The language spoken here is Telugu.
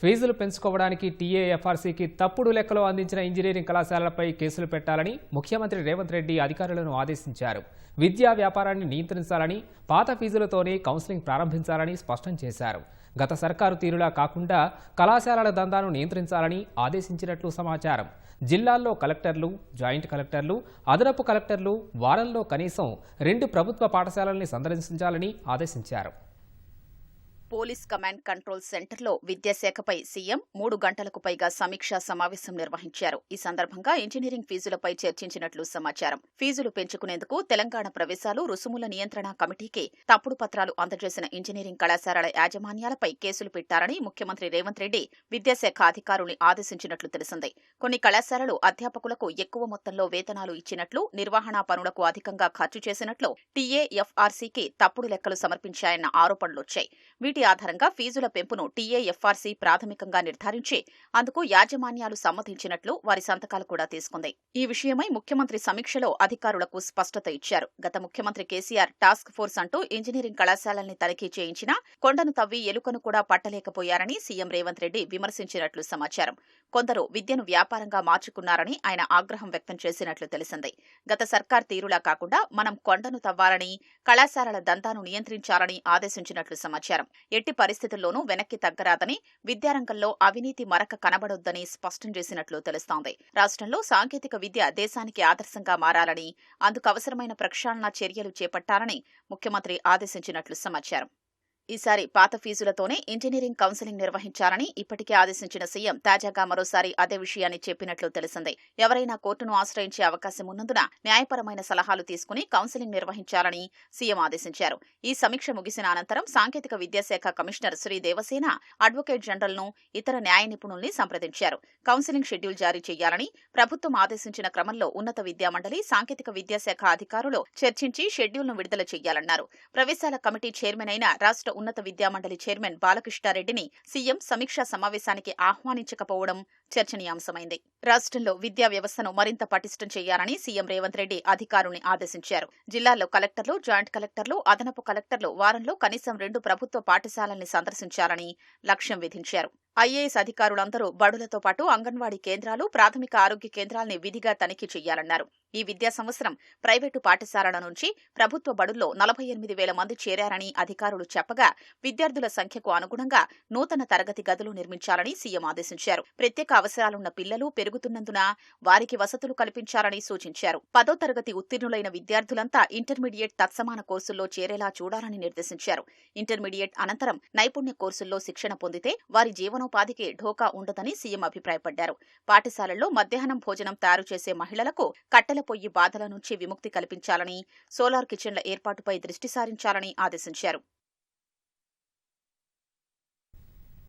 ఫీజులు పెంచుకోవడానికి టీఏఎఫ్ఆర్సీకి తప్పుడు లెక్కలు అందించిన ఇంజనీరింగ్ కళాశాలలపై కేసులు పెట్టాలని ముఖ్యమంత్రి రేవంత్ రెడ్డి అధికారులను ఆదేశించారు. విద్యా వ్యాపారాన్ని నియంత్రించాలని పాత ఫీజులతోనే కౌన్సిలింగ్ ప్రారంభించాలని స్పష్టం చేశారు. గత సర్కారు తీరులా కాకుండా కళాశాలల దందాను నియంత్రించాలని ఆదేశించినట్లు సమాచారం. జిల్లాల్లో కలెక్టర్లు జాయింట్ కలెక్టర్లు అదనపు కలెక్టర్లు వారంలో కనీసం రెండు ప్రభుత్వ పాఠశాలల్ని సందర్శించాలని ఆదేశించారు. పోలీస్ కమాండ్ కంట్రోల్ సెంటర్లో విద్యాశాఖపై సీఎం మూడు గంటలకు పైగా సమీక్షా సమావేశం నిర్వహించారు. ఈ సందర్భంగా ఇంజనీరింగ్ ఫీజులపై చర్చించినట్లు సమాచారం. ఫీజులు పెంచుకునేందుకు తెలంగాణ ప్రవేశాలు రుసుముల నియంత్రణ కమిటీకి తప్పుడు పత్రాలు అందజేసిన ఇంజనీరింగ్ కళాశాలల యాజమాన్యాలపై కేసులు పెట్టారని ముఖ్యమంత్రి రేవంత్ రెడ్డి విద్యాశాఖ అధికారుల్ని ఆదేశించినట్లు తెలిసింది. కొన్ని కళాశాలలు అధ్యాపకులకు ఎక్కువ మొత్తంలో వేతనాలు ఇచ్చినట్లు నిర్వహణా పనులకు అధికంగా ఖర్చు చేసినట్లు టీఏఎఫ్ఆర్సీకి తప్పుడు లెక్కలు సమర్పించాయన్న ఆరోపణలొచ్చాయి. వీటి ఆధారంగా ఫీజుల పెంపును టీఏఎఫ్ఆర్సీ ప్రాథమికంగా నిర్ధారించి అందుకు యాజమాన్యాలు సమ్మతించినట్లు వారి సంతకాలు కూడా తీసుకుంది. ఈ విషయమై ముఖ్యమంత్రి సమీక్షలో అధికారులకు స్పష్టత ఇచ్చారు. గత ముఖ్యమంత్రి కేసీఆర్ టాస్క్ ఫోర్స్ అంటూ ఇంజనీరింగ్ కళాశాలల్ని తనిఖీ చేయించినా కొండను తవ్వి ఎలుకను కూడా పట్టలేకపోయారని సీఎం రేవంత్ రెడ్డి విమర్శించినట్లు సమాచారం. కొందరు విద్యను వ్యాపారంగా మార్చుకున్నారని ఆయన ఆగ్రహం వ్యక్తం చేసినట్లు తెలిసింది. గత సర్కార్ తీరులా కాకుండా మనం కొండను తవ్వాలని కళాశాలల దంతాను నియంత్రించాలని ఆదేశించినట్లు సమాచారం. ఎట్టి పరిస్థితుల్లోనూ వెనక్కి తగ్గరాదని విద్యారంగంలో అవినీతి మరక కనబడొద్దని స్పష్టం చేసినట్లు తెలుస్తోంది. రాష్ట్రంలో సాంకేతిక విద్య దేశానికి ఆదర్శంగా మారాలని అందుకు అవసరమైన ప్రక్షాళన చర్యలు చేపట్టాలని ముఖ్యమంత్రి ఆదేశించినట్లు సమాచారం. ఈసారి పాత ఫీజులతోనే ఇంజనీరింగ్ కౌన్సిలింగ్ నిర్వహించాలని ఇప్పటికే ఆదేశించిన సీఎం తాజాగా మరోసారి అదే విషయాన్ని చెప్పినట్లు తెలిసింది. ఎవరైనా కోర్టును ఆశ్రయించే అవకాశం ఉన్నందున న్యాయపరమైన సలహాలు తీసుకుని కౌన్సిలింగ్ నిర్వహించాలని సీఎం ఆదేశించారు. ఈ సమీక్ష ముగిసిన అనంతరం సాంకేతిక విద్యాశాఖ కమిషనర్ శ్రీ దేవసేన అడ్వకేట్ జనరల్ను ఇతర న్యాయ నిపుణుల్ని సంప్రదించారు. కౌన్సిలింగ్ షెడ్యూల్ జారీ చేయాలని ప్రభుత్వం ఆదేశించిన క్రమంలో ఉన్నత విద్యామండలి సాంకేతిక విద్యాశాఖ అధికారులు చర్చించి షెడ్యూల్ను విడుదల చేయాలన్నారు. ప్రవేశాల కమిటీ చైర్మన్ అయిన రాష్ట్ర ఉన్నత విద్యామండలి చైర్మన్ బాలకృష్ణారెడ్డిని సీఎం సమీక్షా సమావేశానికి ఆహ్వానించకపోవడం చర్చనీయాంశమైంది. రాష్ట్రంలో విద్యా వ్యవస్థను మరింత పటిష్టం చేయాలని సీఎం రేవంత్ రెడ్డి అధికారుల్ని ఆదేశించారు. జిల్లాల్లో కలెక్టర్లు జాయింట్ కలెక్టర్లు అదనపు కలెక్టర్లు వారంలో కనీసం రెండు ప్రభుత్వ పాఠశాలల్ని సందర్శించాలని లక్ష్యం విధించారు. ఐఏఎస్ అధికారులందరూ బడులతో పాటు అంగన్వాడీ కేంద్రాలు ప్రాథమిక ఆరోగ్య కేంద్రాల్ని విధిగా తనిఖీ చేయాలన్నారు. ఈ విద్యా సంవత్సరం ప్రైవేటు పాఠశాలల నుంచి ప్రభుత్వ బడుల్లో నలభై ఎనిమిది వేల మంది చేరారని అధికారులు చెప్పగా విద్యార్థుల సంఖ్యకు అనుగుణంగా నూతన తరగతి గదులు నిర్మించాలని సీఎం ఆదేశించారు. ప్రత్యేక అవసరాలున్న పిల్లలు పెరుగుతున్నందున వారికి వసతులు కల్పించాలని సూచించారు. పదో తరగతి ఉత్తీర్ణులైన విద్యార్థులంతా ఇంటర్మీడియట్ తత్సమాన కోర్సుల్లో చేరేలా చూడాలని నిర్దేశించారు. ఇంటర్మీడియట్ అనంతరం నైపుణ్య కోర్సుల్లో శిక్షణ పొందితే వారి జీవనం జీవనోపాధికి ఢోకా ఉండదని సీఎం అభిప్రాయపడ్డారు. పాఠశాలల్లో మధ్యాహ్నం భోజనం తయారు చేసే మహిళలకు కట్టెల పొయ్యి బాధల నుంచి విముక్తి కల్పించాలని సోలార్ కిచెన్ల ఏర్పాటుపై దృష్టి సారించాలని ఆదేశించారు.